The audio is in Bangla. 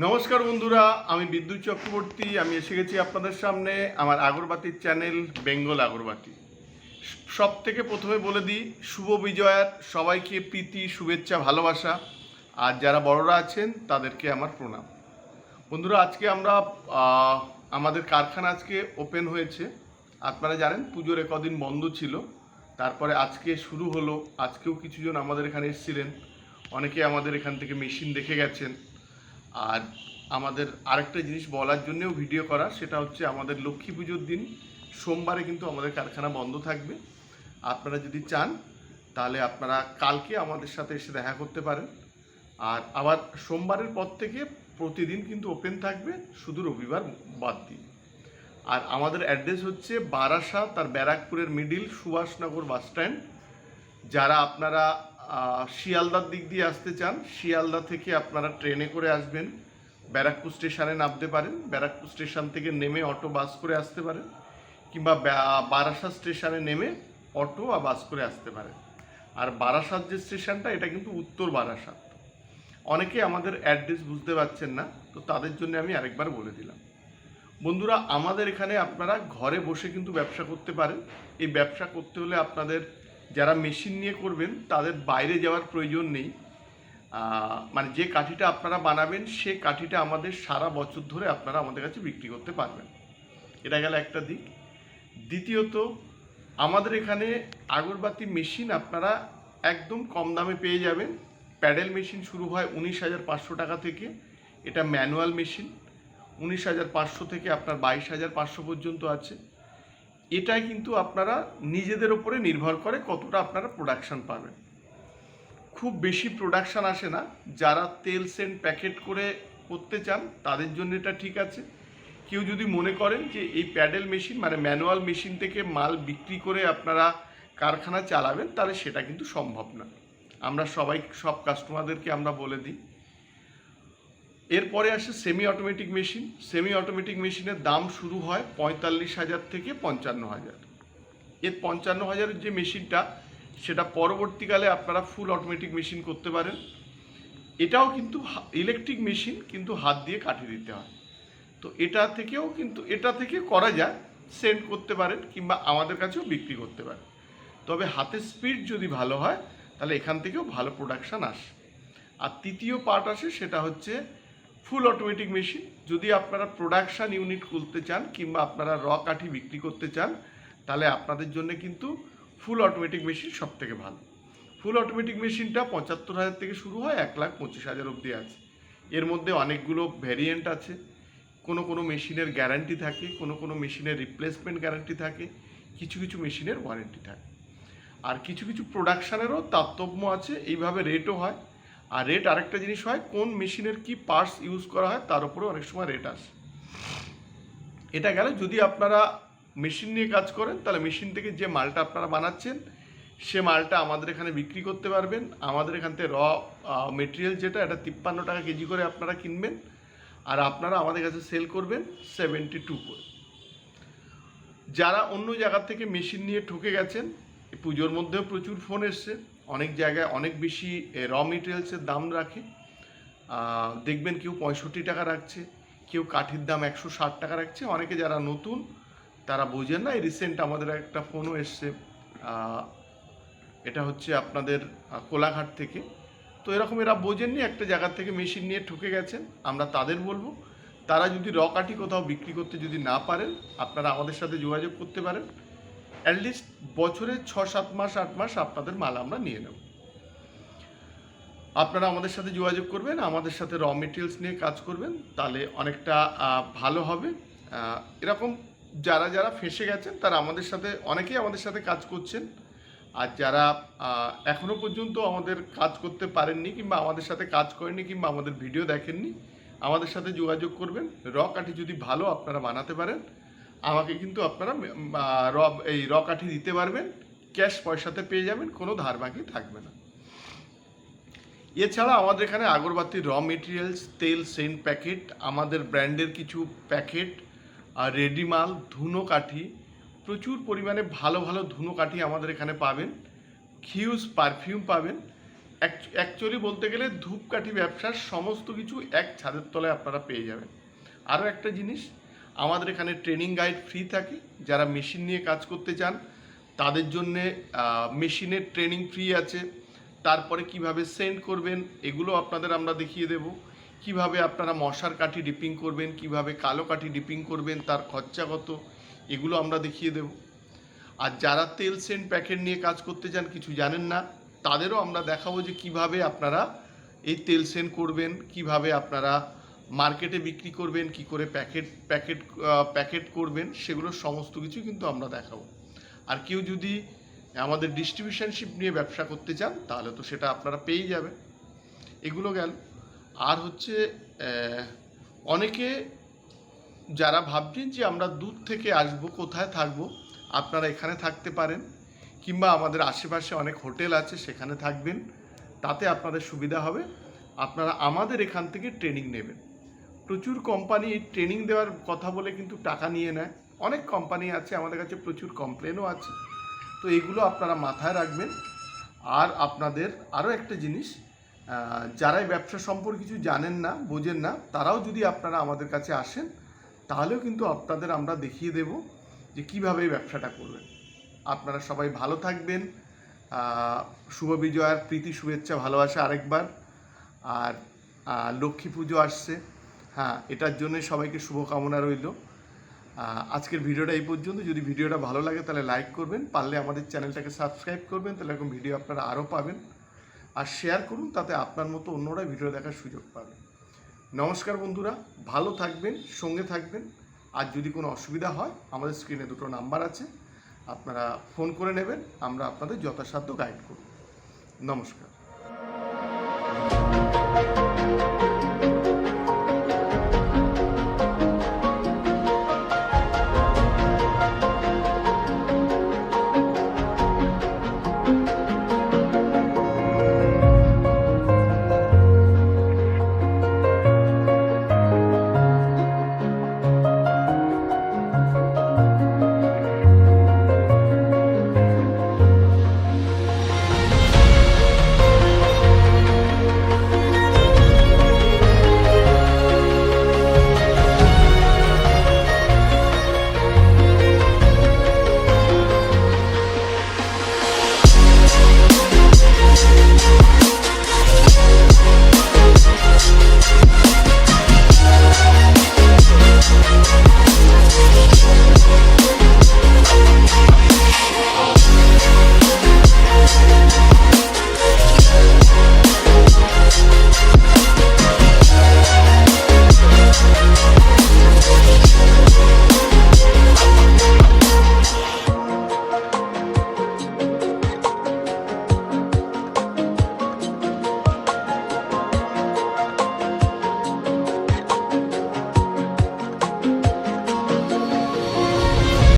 নমস্কার বন্ধুরা, আমি বিদ্যুৎ চক্রবর্তী, আমি এসে গেছি আপনাদের সামনে আমার আগরবাতির চ্যানেল বেঙ্গল আগরবাতি। সব থেকে প্রথমে বলে দিই, শুভ বিজয়ার সবাইকে প্রীতি, শুভেচ্ছা, ভালোবাসা। আর যারা বড়রা আছেন, তাদেরকে আমার প্রণাম। বন্ধুরা, আজকে আমরা আমাদের কারখানা আজকে ওপেন হয়েছে। আপনারা জানেন, পুজোর কদিন বন্ধ ছিল। তারপরে আজকে শুরু হলো। আজকেও কিছুজন আমাদের এখানে এসেছিলেন। অনেকে আমাদের এখান থেকে মেশিন দেখে গেছেন। আর আমাদের আরেকটা জিনিস বলার জন্যেও ভিডিও করা, সেটা হচ্ছে আমাদের লক্ষ্মী পুজোর দিন, সোমবারে কিন্তু আমাদের কারখানা বন্ধ থাকবে। আপনারা যদি চান, তাহলে আপনারা কালকে আমাদের সাথে এসে দেখা করতে পারেন। আর আবার সোমবারের পর থেকে প্রতিদিন কিন্তু ওপেন থাকবে, শুধু রবিবার বাদ দিয়ে। আর আমাদের অ্যাড্রেস হচ্ছে বারাসাত আর ব্যারাকপুরের মিডিল, সুভাষনগর বাসস্ট্যান্ড যারা আপনারা শিয়ালদার দিক দিয়ে আসতে চান, শিয়ালদা থেকে আপনারা ট্রেনে করে আসবেন। ব্যারাকপুর স্টেশনে নামতে পারেন। ব্যারাকপুর স্টেশন থেকে নেমে অটো, বাস করে আসতে পারেন। কিংবা বারাসাত স্টেশনে নেমে অটো বা বাস করে আসতে পারেন। আর বারাসাত যে স্টেশনটা, এটা কিন্তু উত্তর বারাসাত। অনেকে আমাদের অ্যাড্রেস বুঝতে পারছেন না, তো তাদের জন্য আমি আরেকবার বলে দিলাম। বন্ধুরা, আমাদের এখানে আপনারা ঘরে বসে কিন্তু ব্যবসা করতে পারেন। এই ব্যবসা করতে হলে আপনাদের যারা মেশিন নিয়ে করবেন, তাদের বাইরে যাওয়ার প্রয়োজন নেই। মানে যে কাঠিটা আপনারা বানাবেন, সে কাঠিটা আমাদের সারা বছর ধরে আপনারা আমাদের কাছে বিক্রি করতে পারবেন। এটা গেল একটা দিক। দ্বিতীয়ত, আমাদের এখানে আগরবাতি মেশিন আপনারা একদম কম দামে পেয়ে যাবেন। প্যাডেল মেশিন শুরু হয় উনিশ হাজার পাঁচশো টাকা থেকে। এটা ম্যানুয়াল মেশিন উনিশ হাজার পাঁচশো থেকে আপনার বাইশ হাজার পাঁচশো পর্যন্ত আছে। এটাই কিন্তু আপনারা নিজেদের ওপরে নির্ভর করে কতটা আপনারা প্রোডাকশান পাবেন। খুব বেশি প্রোডাকশান আসে না, যারা তেল সেন্ট প্যাকেট করে করতে চান, তাদের জন্য এটা ঠিক আছে। কেউ যদি মনে করেন যে এই প্যাডেল মেশিন মানে ম্যানুয়াল মেশিন থেকে মাল বিক্রি করে আপনারা কারখানা চালাবেন, তাহলে সেটা কিন্তু সম্ভব না। আমরা সবাই, সব কাস্টমারদেরকে আমরা বলে দিই এরপরে আসে semi automatic machine semi automatic মেশিনের দাম শুরু হয় পঁয়তাল্লিশ হাজার থেকে পঞ্চান্ন হাজার। এর পঞ্চান্ন হাজারের যে মেশিনটা সেটা পরবর্তীকালে আপনারা ফুল অটোমেটিক মেশিন করতে পারেন। এটাও কিন্তু ইলেকট্রিক মেশিন কিন্তু হাত দিয়ে কাঠি দিতে হয়। তো এটা থেকেও কিন্তু, এটা থেকে করা যায় সেন্ড করতে পারেন কিংবা আমাদের কাছেও বিক্রি করতে পারেন। তবে হাতের স্পিড যদি ভালো হয়, তাহলে এখান থেকেও ভালো প্রোডাকশান আসে। আর তৃতীয় পার্ট আসে, সেটা হচ্ছে ফুল অটোমেটিক মেশিন। যদি আপনারা প্রোডাকশান ইউনিট খুলতে চান কিংবা আপনারা র কাঠি বিক্রি করতে চান, তাহলে আপনাদের জন্য কিন্তু ফুল অটোমেটিক মেশিন সব থেকে ভালো। ফুল অটোমেটিক মেশিনটা পঁচাত্তর হাজার থেকে শুরু হয়, এক লাখ পঁচিশ হাজার অবধি আছে। এর মধ্যে অনেকগুলো ভ্যারিয়েন্ট আছে। কোনো কোনো মেশিনের গ্যারান্টি থাকে, কোনো কোনো মেশিনের রিপ্লেসমেন্ট গ্যারান্টি থাকে, কিছু কিছু মেশিনের ওয়ারেন্টি থাকে। আর কিছু কিছু প্রোডাকশানেরও তারতম্য আছে, এইভাবে রেটও হয়। আর রেট আরেকটা জিনিস হয়, কোন মেশিনের কি পার্টস ইউজ করা হয়, তার উপরে অনেক সময় রেট আসে। এটা গেলে যদি আপনারা মেশিন নিয়ে কাজ করেন, তাহলে মেশিন থেকে যে মালটা আপনারা বানাচ্ছেন, সে মালটা আমাদের এখানে বিক্রি করতে পারবেন। আমাদের এখান থেকে র মেটেরিয়াল যেটা, এটা তিপ্পান্ন টাকা কেজি করে আপনারা কিনবেন। আর আপনারা আমাদের কাছে সেল করবেন সেভেন্টি টু করে। যারা অন্য জায়গা থেকে মেশিন নিয়ে ঠকে গেছেন পুজোর মধ্যেও প্রচুর ফোন এসছে। অনেক জায়গায় অনেক বেশি র মেটেরিয়ালসের দাম রাখে। দেখবেন কেউ পঁয়ষট্টি টাকা রাখছে, কেউ কাঠির দাম একশো ষাট টাকা রাখছে। অনেকে যারা নতুন, তারা বোঝেন না, এই রিসেন্ট আমাদের একটা ফোনও এসছে। এটা হচ্ছে আপনাদের কোলাঘাট থেকে। তো এরকম এরা বোঝেননি, একটা জায়গা থেকে মেশিন নিয়ে ঠকে গেছেন। আমরা তাদের বলব, তারা যদি র কাঠি কোথাও বিক্রি করতে যদি না পারেন, আপনারা আমাদের সাথে যোগাযোগ করতে পারেন। অ্যাটলিস্ট বছরে ছ সাত মাস আট মাস আপনাদের মাল আমরা নিয়ে নেব। আপনারা আমাদের সাথে যোগাযোগ করবেন আমাদের সাথে র মেটেরিয়ালস নিয়ে কাজ করবেন তাহলে অনেকটা ভালো হবে। এরকম যারা যারা ফেসে গেছেন তারা আমাদের সাথে অনেকেই আমাদের সাথে কাজ করছেন। আর যারা আহ, এখনও পর্যন্ত আমাদের কাজ করতে পারেননি কিংবা আমাদের সাথে কাজ করেননি কিংবা আমাদের ভিডিও দেখেননি আমাদের সাথে যোগাযোগ করবেন। র কাঠি যদি ভালো আপনারা বানাতে পারেন আমাকে কিন্তু আপনারা র এই র কাঠি দিতে পারবেন, ক্যাশ পয়সাতে পেয়ে যাবেন, কোনো ধার বাকি থাকবে না। এছাড়া আমাদের এখানে আগরবাতির র মেটেরিয়ালস তেল, সেন্ট প্যাকেট, আমাদের ব্র্যান্ডের কিছু প্যাকেট আর রেডিমাল, ধুনো কাঠি, প্রচুর পরিমাণে ভালো ভালো ধুনো কাঠি আমাদের এখানে পাবেন হিউজ পারফিউম পাবেন। অ্যাকচুয়ালি বলতে গেলে ধূপকাঠি ব্যবসার সমস্ত কিছু এক ছাদের তলায় আপনারা পেয়ে যাবেন। আরও একটা জিনিস আমাদের এখানে ট্রেনিং গাইড ফ্রি থাকে। যারা মেশিন নিয়ে কাজ করতে চান, তাদের জন্যে মেশিনের ট্রেনিং ফ্রি আছে। তারপরে কীভাবে সেন্ড করবেন, এগুলো আপনাদের আমরা দেখিয়ে দেব। কীভাবে আপনারা মশার কাঠি ডিপিং করবেন, কীভাবে কালো কাঠি ডিপিং করবেন, তার খরচা কত, এগুলো আমরা দেখিয়ে দেব। আর যারা তেল সেন্ট প্যাকেট নিয়ে কাজ করতে চান, কিছু জানেন না, তাদেরও আমরা দেখাবো যে কীভাবে আপনারা এই তেল সেন্ট করবেন, কীভাবে আপনারা মার্কেটে বিক্রি করবেন, কি করে প্যাকেট প্যাকেট প্যাকেট করবেন, সেগুলো সমস্ত কিছু কিন্তু আমরা দেখাবো। আর কেউ যদি আমাদের ডিস্ট্রিবিউশনশিপ নিয়ে ব্যবসা করতে চান, তাহলে তো সেটা আপনারা পেয়েই যাবেন। এগুলো গেল। আর হচ্ছে অনেকে যারা ভাবছেন যে আমরা দূর থেকে আসব, কোথায় থাকব, আপনারা এখানে থাকতে পারেন, কিংবা আমাদের আশেপাশে অনেক হোটেল আছে, সেখানে থাকবেন, তাতে আপনাদের সুবিধা হবে। আপনারা আমাদের এখান থেকে ট্রেনিং নেবেন। প্রচুর কোম্পানি ট্রেনিং দেওয়ার কথা বলে কিন্তু টাকা নিয়ে নেয়। অনেক কোম্পানি আছে আমাদের কাছে প্রচুর কমপ্লেনও আছে। তো এগুলো আপনারা মাথায় রাখবেন। আর আপনাদের আরও একটা জিনিস আহ, যারা ব্যবসা সম্পর্কে কিছু জানেন না বোঝেন না তারাও যদি আপনারা আমাদের কাছে আসেন তাহলেও কিন্তু আপনাদের আমরা দেখিয়ে দেব যে কীভাবে ব্যবসাটা করবেন। আপনারা সবাই ভালো থাকবেন। শুভ বিজয়ার প্রীতি শুভেচ্ছা ভালোবাসা আরেকবার। আর লক্ষ্মী পুজো আসছে। হ্যাঁ এটার জন্য সবাইকে শুভকামনা রইল। আজকের ভিডিওটা এই পর্যন্ত। যদি ভিডিওটা ভালো লাগে তাহলে লাইক করবেন, পারলে আমাদের চ্যানেলটাকে সাবস্ক্রাইব করবেন, তাহলে এরকম ভিডিও আপনারা আরও পাবেন। আর শেয়ার করুন, তাতে আপনার মতো অন্যরা ভিডিও দেখার সুযোগ পাবে। নমস্কার বন্ধুরা, ভালো থাকবেন, সঙ্গে থাকবেন। আর যদি কোনো অসুবিধা হয়, আমাদের স্ক্রিনে দুটো নাম্বার আছে, আপনারা ফোন করে নেবেন, আমরা আপনাদের যথাসাধ্য গাইড করব। নমস্কার।